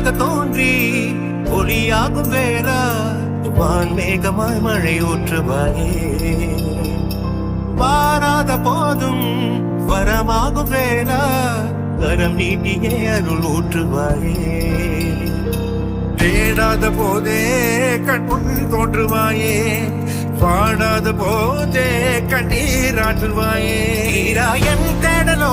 ஒளியாக தோன்றி ஒளியாகும் வேறா. வான் மேகமாய் மழை ஊற்றுவாயே. வாராத போதும் வரமாகும் வேளா கரம் நீட்டியே அருள் ஊற்றுவாயே. தேடாத போதே கண்முன் தோன்றுவாயே. பாடாத போதே கண்ணீர் ஆற்றுவாயே. என் தேடலோ